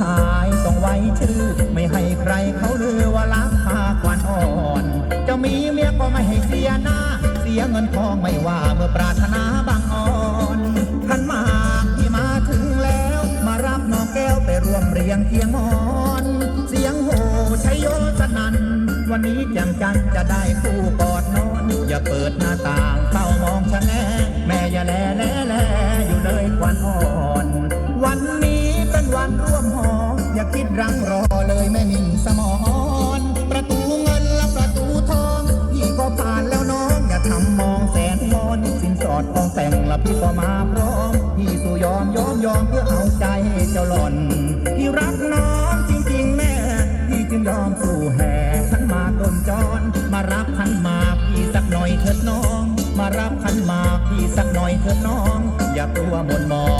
ชายต้องไว้ชื่อ ไม่ให้ใครเขาลือว่ารักพาควันอ่อน จะมีเมียก็ไม่ให้เสียหน้า เสียเงินทองไม่ว่าเมื่อปรารถนาบางอ่อนขันหมากที่มาถึงแล้ว มารับน้องแก้วไปร่วมเรียงเคียงมอน เสียงโห่ชัยโยสนัน วันนี้แจังจันจะได้คู่กอดนอน อย่าเปิดหน้าตาิดรังรอเลยแม่มิ่งสมอนประตูเงินและประตูทองพี่ก็ผ่านแล้วน้องอย่าทำมองแสนมอนสินสอดของแต่งและพี่ก็มาพร้อมพี่สู่ยอมยอมยอมเพื่อเอาใจเจ้าหล่อนพี่รักน้องจริงๆแม่พี่จึงยอมสู่แห่ขันมาต้นจรมารับขันหมากพี่สักหน่อยเถิดน้อง มารับขันหมากพี่สักหน่อยเถิดน้อง อย่ากลัวมนมอง